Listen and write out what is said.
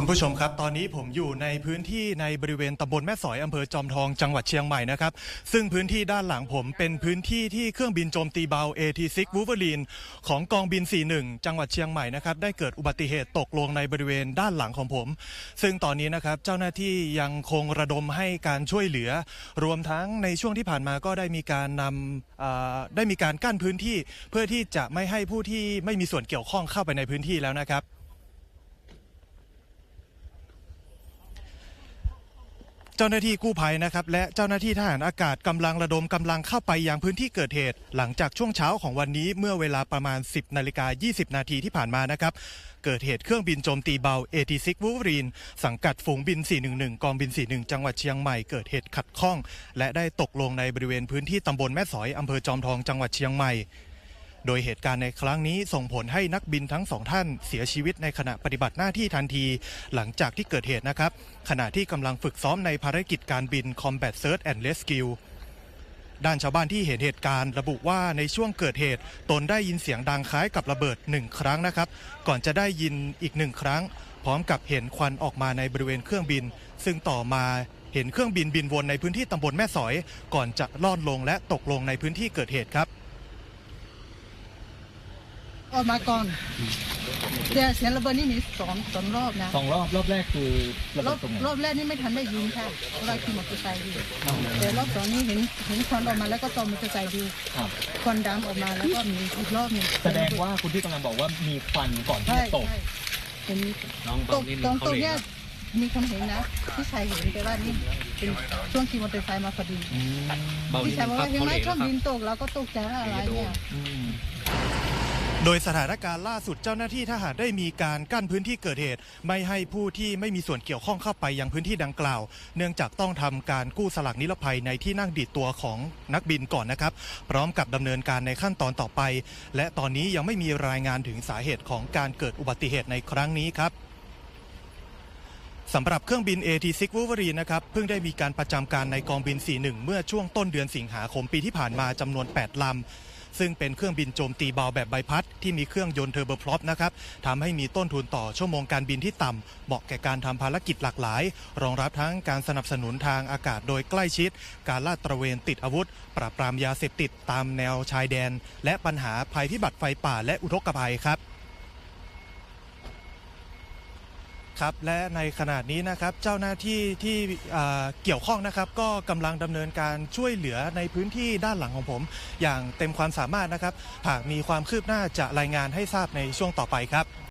คุณผู้ชมครับ ตอนนี้ผมอยู่ในพื้นที่ในบริเวณตำบลแม่สอยอำเภอจอมทองจังหวัดเชียงใหม่นะครับ ซึ่งพื้นที่ด้านหลังผมเป็นพื้นที่ที่เครื่องบินโจมตีเบา AT6 Wolverine ของกองบิน 41 จังหวัดเชียงใหม่นะครับได้เกิดอุบัติเหตุตกลงในบริเวณด้านหลังของผม ซึ่งตอนนี้นะครับเจ้าหน้าที่ยังคงระดมให้การช่วยเหลือ รวมทั้งในช่วงที่ผ่านมาก็ได้มีการนำได้มีการกั้นพื้นที่ เพื่อที่จะไม่ให้ผู้ที่ไม่มีส่วนเกี่ยวข้องเข้าไปในพื้นที่แล้วนะครับ เจ้าหน้าที่กู้ภัยนะครับและเจ้าหน้าที่ทหารอากาศกำลังระดมกำลังเข้าไปยังพื้นที่เกิดเหตุ หลังจากช่วงเช้าของวันนี้เมื่อเวลาประมาณ 10นาฬิกา20 นาทีที่ผ่านมานะครับเกิดเหตุเครื่องบินโจมตีเบา AT6 Wolverine สังกัดฝูงบิน 411 กองบิน 41 จังหวัดเชียงใหม่เกิดเหตุขัดข้อง และได้ตกลงในบริเวณพื้นที่ตำบลแม่สอยอำเภอจอมทองจังหวัดเชียงใหม่ โดยเหตุการณ์ในครั้งนี้ส่งผลให้นักบินทั้งสองท่านเสียชีวิตในขณะปฏิบัติหน้าที่ทันที หลังจากที่เกิดเหตุนะครับ ขณะที่กำลังฝึกซ้อมในภารกิจการบิน Combat Search and Rescue ด้านชาวบ้านที่เห็นเหตุการณ์ระบุว่าในช่วงเกิดเหตุ ตนได้ยินเสียงดังคล้ายกับระเบิดหนึ่งครั้งนะครับ ก่อนจะได้ยินอีกหนึ่งครั้ง พร้อมกับเห็นควันออกมาในบริเวณเครื่องบิน ซึ่งต่อมาเห็นเครื่องบินบินวนในพื้นที่ตำบลแม่สอย ก่อนจะล่อนลงและตกลงในพื้นที่เกิดเหตุครับ ออกมาก่อนแต่เสียงระเบิดนี่มีสองสองรอบนะสองรอบรอบแรกคือระรเบิอดบตรงไหนรอบแรกนี่ไม่ทันได้ยินค่ะเพราะว่าขี่มอเตอร์ไซค์อยู่แต่รอบสองนี่เห็นเห็นควันออกมาแล้วก็ตอนมอเตอร์ไซค์ดูครับควันดำออกมาแล้วก็มีอีกรอบหนึงแสดงว่าคุณที่กำลังบอกว่ามีควันก่อนที่ใช่จะตก ใช่เห็น น้องตตรกงนี้ตรงเขาตรงเลยเนี้ยมีคนเห็นนะพี่ชายเห็นแต่ว่านี่เป็นช่วงขี่มอเตอร์ไซค์มาพอดีอืมเบาพี่นี้ชายมันบอกพัว่าบเห็นเขาไหมเลยเครื่องนะครับ บินตกเราก็ตกใจว่าอะไรเนี่ยอืม โดยสถานการณ์ล่าสุดเจ้าหน้าที่ทหารได้มีการกั้นพื้นที่เกิดเหตุ ไม่ให้ผู้ที่ไม่มีส่วนเกี่ยวข้องเข้าไปยังพื้นที่ดังกล่าว เนื่องจากต้องทำการกู้สลักนิรภัยในที่นั่งดีดตัวของนักบินก่อนนะครับ พร้อมกับดำเนินการในขั้นตอนต่อไป และตอนนี้ยังไม่มีรายงานถึงสาเหตุของการเกิดอุบัติเหตุในครั้งนี้ครับสำหรับเครื่องบิน AT6 Wolverine นะครับเพิ่งได้มีการประจำการในกองบิน 41 เมื่อช่วงต้นเดือนสิงหาคมปีที่ผ่านมาจำนวน 8 ลำ ซึ่งเป็นเครื่องบินโจมตีเบาแบบใบพัด ที่มีเครื่องยนต์เทอร์โบพรอปนะครับทำให้มีต้นทุนต่อชั่วโมงการบินที่ต่ำเหมาะแก่การทำภารกิจหลากหลาย รองรับทั้งการสนับสนุนทางอากาศโดยใกล้ชิด การลาดตระเวนติดอาวุธ ปราบปรามยาเสพติดตามแนวชายแดน และปัญหาภัยพิบัติไฟป่าและอุทกภัยครับ ครับและในขณะนี้นะครับเจ้าหน้าที่ที่เกี่ยวข้องนะครับก็กำลังดำเนินการช่วยเหลือในพื้นที่ด้านหลังของผม อย่างเต็มความสามารถนะครับ หากมีความคืบหน้าจะรายงานให้ทราบในช่วงต่อไปครับ